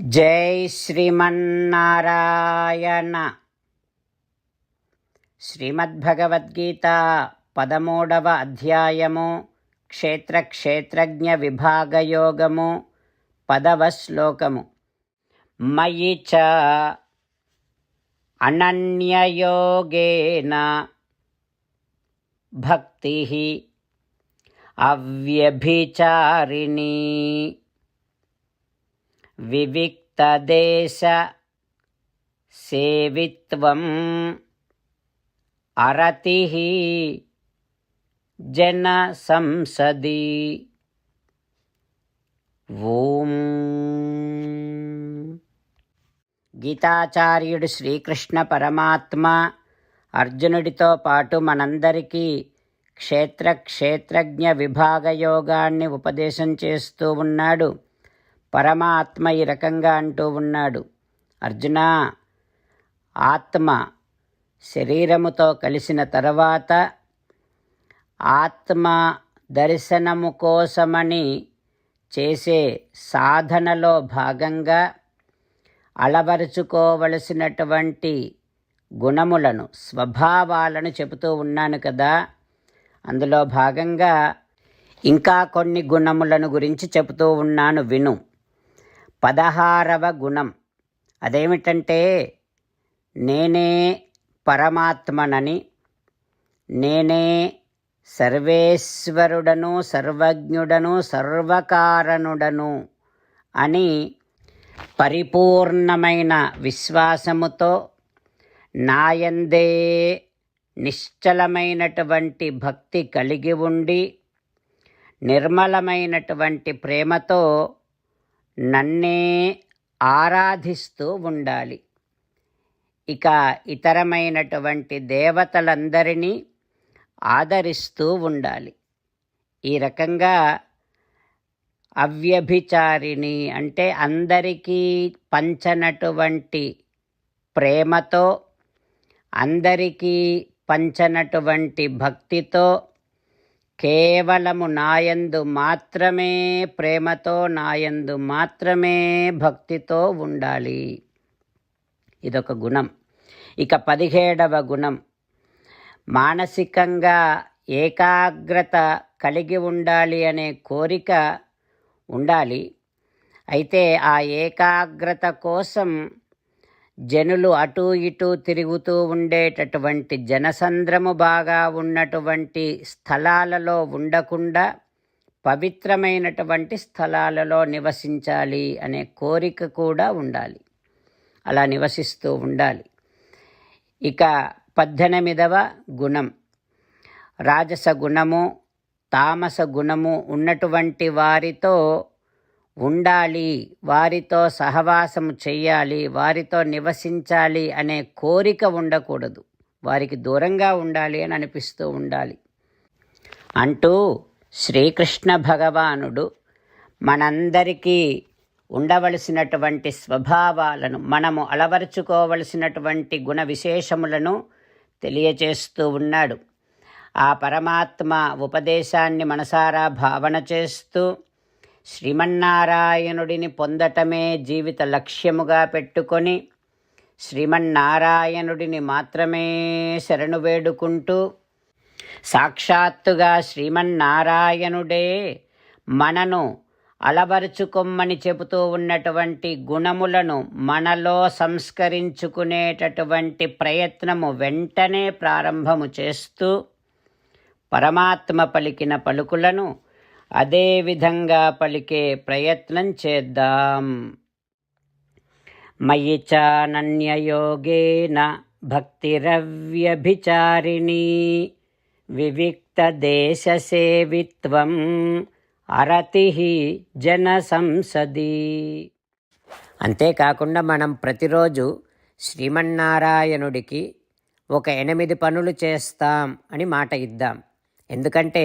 జై శ్రీమన్నారాయణ. శ్రీమద్భగవద్గీత పదమూడవ అధ్యాయము క్షేత్ర క్షేత్రజ్ఞ విభాగయోగము పదవ శ్లోకము. మయి చ అనన్యయోగేన భక్తి అవ్యభిచారిణీ. వివిక్తదేశ సేవిత్వం అరతి జన సంసది ఓం గీతాచార్యుడు శ్రీకృష్ణ పరమాత్మ అర్జునుడితో పాటు మనందరికీ క్షేత్ర క్షేత్రజ్ఞ విభాగ యోగాన్ని ఉపదేశం చేస్తూ ఉన్నాడు. పరమాత్మ ఈ రకంగా అంటూ ఉన్నాడు. అర్జున ఆత్మ శరీరముతో కలిసిన తర్వాత ఆత్మ దర్శనము కోసమని చేసే సాధనలో భాగంగా అలవరుచుకోవలసినటువంటి గుణములను స్వభావాలను చెబుతూ ఉన్నాను కదా. అందులో భాగంగా ఇంకా కొన్ని గుణములను గురించి చెబుతూ ఉన్నాను. విను. పదహారవ గుణం. అదేమిటంటే నేనే పరమాత్మనని నేనే సర్వేశ్వరుడను సర్వజ్ఞుడను సర్వకారణుడను అని పరిపూర్ణమైన విశ్వాసముతో నాయందే నిశ్చలమైనటువంటి భక్తి కలిగి ఉండి నిర్మలమైనటువంటి ప్రేమతో నన్నే ఆరాధిస్తూ ఉండాలి. ఇక ఇతరమైనటువంటి దేవతలందరినీ ఆదరిస్తూ ఉండాలి. ఈ రకంగా అవ్యభిచారిణి అంటే అందరికీ పంచనటువంటి ప్రేమతో అందరికీ పంచనటువంటి భక్తితో కేవలము నాయందు మాత్రమే ప్రేమతో నాయందు మాత్రమే భక్తితో ఉండాలి. ఇదొక గుణం. ఇక పదిహేడవ గుణం. మానసికంగా ఏకాగ్రత కలిగి ఉండాలి అనే కోరిక ఉండాలి. అయితే ఆ ఏకాగ్రత కోసం జనులు అటూ ఇటూ తిరుగుతూ ఉండేటటువంటి జనసంద్రము బాగా ఉన్నటువంటి స్థలాలలో ఉండకుండా పవిత్రమైనటువంటి స్థలాలలో నివసించాలి అనే కోరిక కూడా ఉండాలి. అలా నివసిస్తూ ఉండాలి. ఇక పద్దెనిమిదవ గుణం. రాజస గుణము తామస గుణము ఉన్నటువంటి వారితో ఉండాలి వారితో సహవాసము చెయ్యాలి వారితో నివసించాలి అనే కోరిక ఉండకూడదు. వారికి దూరంగా ఉండాలి అని అనిపిస్తూ ఉండాలి. అంటూ శ్రీకృష్ణ భగవానుడు మనందరికీ ఉండవలసినటువంటి స్వభావాలను మనము అలవరుచుకోవలసినటువంటి గుణ విశేషములను తెలియచేస్తూ ఉన్నాడు. ఆ పరమాత్మ ఉపదేశాన్ని మనసారా భావన చేస్తూ శ్రీమన్నారాయణుడిని పొందటమే జీవిత లక్ష్యముగా పెట్టుకొని శ్రీమన్నారాయణుడిని మాత్రమే శరణు వేడుకుంటూ సాక్షాత్తుగా శ్రీమన్నారాయణుడే మనను అలవరుచుకొమ్మని చెబుతూ ఉన్నటువంటి గుణములను మనలో సంస్కరించుకునేటటువంటి ప్రయత్నము వెంటనే ప్రారంభము చేస్తూ పరమాత్మ పలికిన పలుకులను అదే విధంగా పలికే ప్రయత్నం చేద్దాం. మయి చానన్యయోగేన భక్తిరవ్యభిచారిణీ వివిక్తదేశసేవిత్వం అరతి జన సంసది అంతేకాకుండా మనం ప్రతిరోజు శ్రీమన్నారాయణుడికి ఒక ఎనిమిది పనులు చేస్తాం అని మాట ఇద్దాం. ఎందుకంటే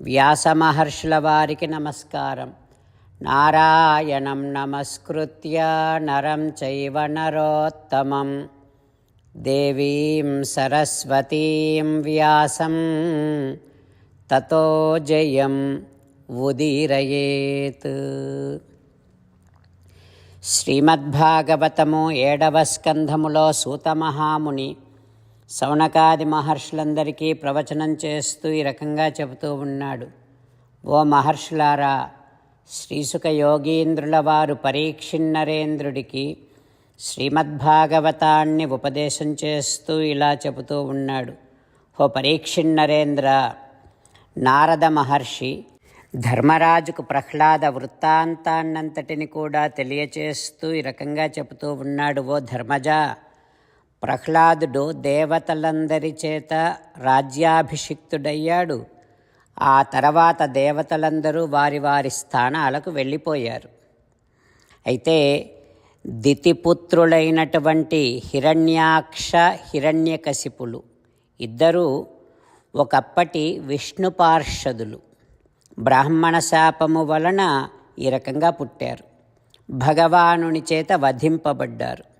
వ్యాసమహర్షుల వారికి నమస్కారం. నారాయణం నమస్కృత్య నరం చైవ నరోత్తమం. దేవీం సరస్వతీం వ్యాసం. తతో జయం ఉదీరయేత్. శ్రీమద్భాగవతము ఏడవ స్కంధములో సూతమహాముని సౌనకాది మహర్షులందరికీ ప్రవచనం చేస్తూ ఈ రకంగా చెబుతూ ఉన్నాడు. ఓ మహర్షులారా శ్రీసుక యోగీంద్రుల వారు పరీక్షిన్నరేంద్రుడికి శ్రీమద్భాగవతాన్ని ఉపదేశం చేస్తూ ఇలా చెబుతూ ఉన్నాడు. ఓ పరీక్షిన్నరేంద్ర నారద మహర్షి ధర్మరాజుకు ప్రహ్లాద వృత్తాంతాన్నంతటిని కూడా తెలియచేస్తూ ఈ రకంగా చెబుతూ ఉన్నాడు. ఓ ధర్మజ ప్రహ్లాదుడు దేవతలందరి చేత రాజ్యాభిషిక్తుడయ్యాడు. ఆ తర్వాత దేవతలందరూ వారి వారి స్థానాలకు వెళ్ళిపోయారు. అయితే దితిపుత్రులైనటువంటి హిరణ్యాక్ష హిరణ్యకశిపులు ఇద్దరూ ఒకప్పటి విష్ణు పార్షదులు. బ్రాహ్మణ శాపము వలన ఈ రకంగా పుట్టారు. భగవానుని చేత వధింపబడ్డారు.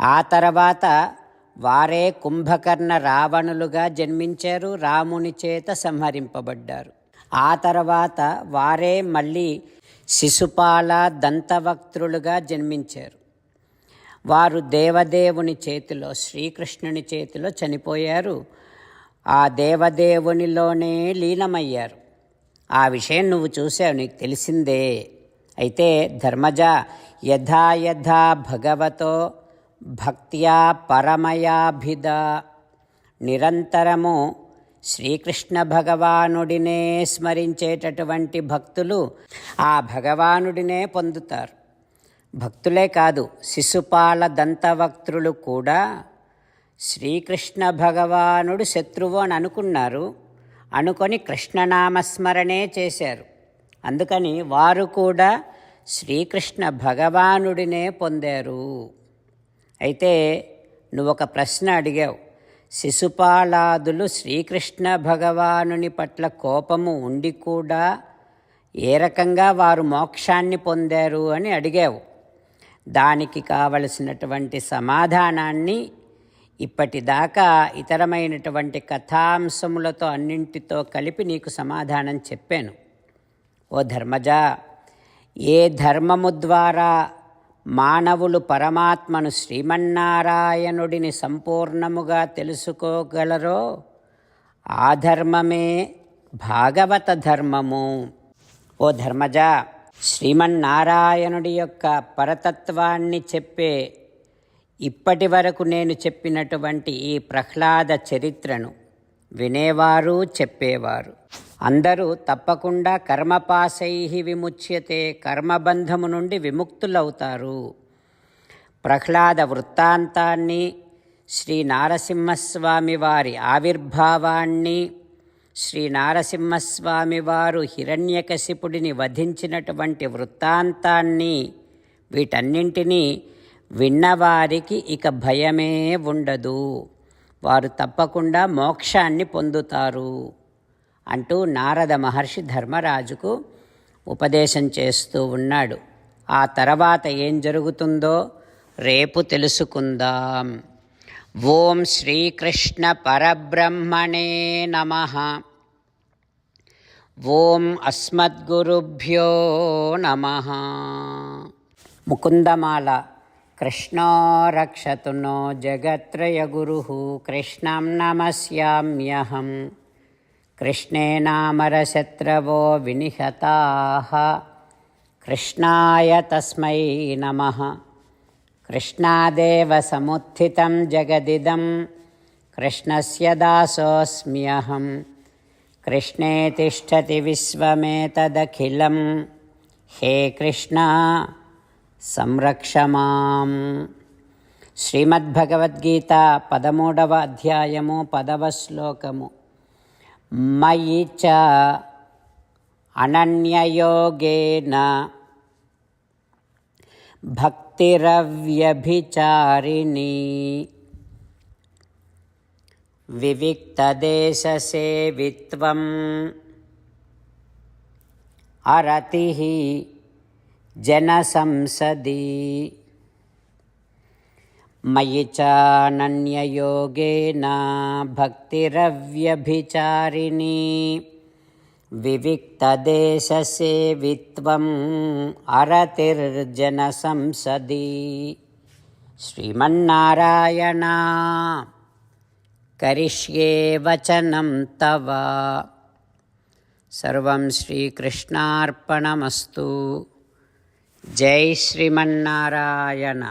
ఆ తర్వాత వారే కుంభకర్ణ రావణులుగా జన్మించారు రాముని చేత సంహరింపబడ్డారు. ఆ తర్వాత వారే మళ్ళీ శిశుపాల దంతవక్త్రులుగా జన్మించారు. వారు దేవదేవుని చేతిలో శ్రీకృష్ణుని చేతిలో చనిపోయారు. ఆ దేవదేవునిలోనే లీనమయ్యారు. ఆ విషయం నువ్వు చూసావు నీకు తెలిసిందే. అయితే ధర్మజ యథా యథా భగవతో భక్త్యా పరమయాభిద. నిరంతరము శ్రీకృష్ణ భగవానుడినే స్మరించేటటువంటి భక్తులు ఆ భగవానుడినే పొందుతారు. భక్తులే కాదు శిశుపాల దంతవక్త్రులు కూడా శ్రీకృష్ణ భగవానుడు శత్రువు అని అనుకున్నారు. అనుకొని కృష్ణనామస్మరణే చేశారు. అందుకని వారు కూడా శ్రీకృష్ణ భగవానుడినే పొందారు. అయితే నువ్వు ఒక ప్రశ్న అడిగావు. శిశుపాలాదులు శ్రీకృష్ణ భగవానుని పట్ల కోపము ఉండి కూడా ఏ రకంగా వారు మోక్షాన్ని పొందారు అని అడిగావు. దానికి కావలసినటువంటి సమాధానాన్ని ఇప్పటిదాకా ఇతరమైనటువంటి కథాంశములతో అన్నింటితో కలిపి నీకు సమాధానం చెప్పాను. ఓ ధర్మజ ఏ ధర్మము ద్వారా మానవులు పరమాత్మను శ్రీమన్నారాయణుడిని సంపూర్ణముగా తెలుసుకోగలరో? ఆ ధర్మమే భాగవత ధర్మము. ఓ ధర్మజ శ్రీమన్నారాయణుడి యొక్క పరతత్వాన్ని చెప్పే ఇప్పటి వరకు నేను చెప్పినటువంటి ఈ ప్రహ్లాద చరిత్రను వినేవారు చెప్పేవారు. అందరూ తప్పకుండా కర్మపాశై విముచ్యతే కర్మబంధము నుండి విముక్తులవుతారు. ప్రహ్లాద వృత్తాంతాన్ని శ్రీ నారసింహస్వామి వారి ఆవిర్భావాన్ని శ్రీ నారసింహస్వామి వారు హిరణ్యకశిపుడిని వధించినటువంటి వృత్తాంతాన్ని వీటన్నింటినీ విన్నవారికి ఇక భయమే ఉండదు. వారు తప్పకుండా మోక్షాన్ని పొందుతారు. అంటూ నారద మహర్షి ధర్మరాజుకు ఉపదేశం చేస్తూ ఉన్నాడు. ఆ తర్వాత ఏం జరుగుతుందో రేపు తెలుసుకుందాం. ఓం శ్రీకృష్ణ పరబ్రహ్మణే నమ. ఓం అస్మద్గురుభ్యో నమ. ముకుందమాల కృష్ణో రక్షతు జగత్రయ జగత్రయగురు కృష్ణం నమస్యామ్యహం. कृष्णेनामरशत्रवो विनिहताः कृष्णाय तस्मै नमः कृष्णादेव समुत्थितं जगदिदं कृष्णस्य दासोऽस्म्यहं कृष्णे तिष्ठति विश्वमेतदखिलं हे कृष्णा సంరక్ష మాం శ్రీమద్భగవద్గీత పదమూడవ అధ్యాయము పదవ శ్లోకము मयि च अनन्ययोगेन भक्तिरव्यभिचारिणी। विविक्तदेशसेवित्वम् अरतिः मयि चानन्ययोगेन भक्तिरव्यभिचारिणी विविक्तदेशसेवित्वम् अरतिर्जनसंसदि श्रीमन्नारायणा करिष्ये वचनं तव सर्वं श्रीकृष्णार्पणमस्तु जय श्रीमन्नारायण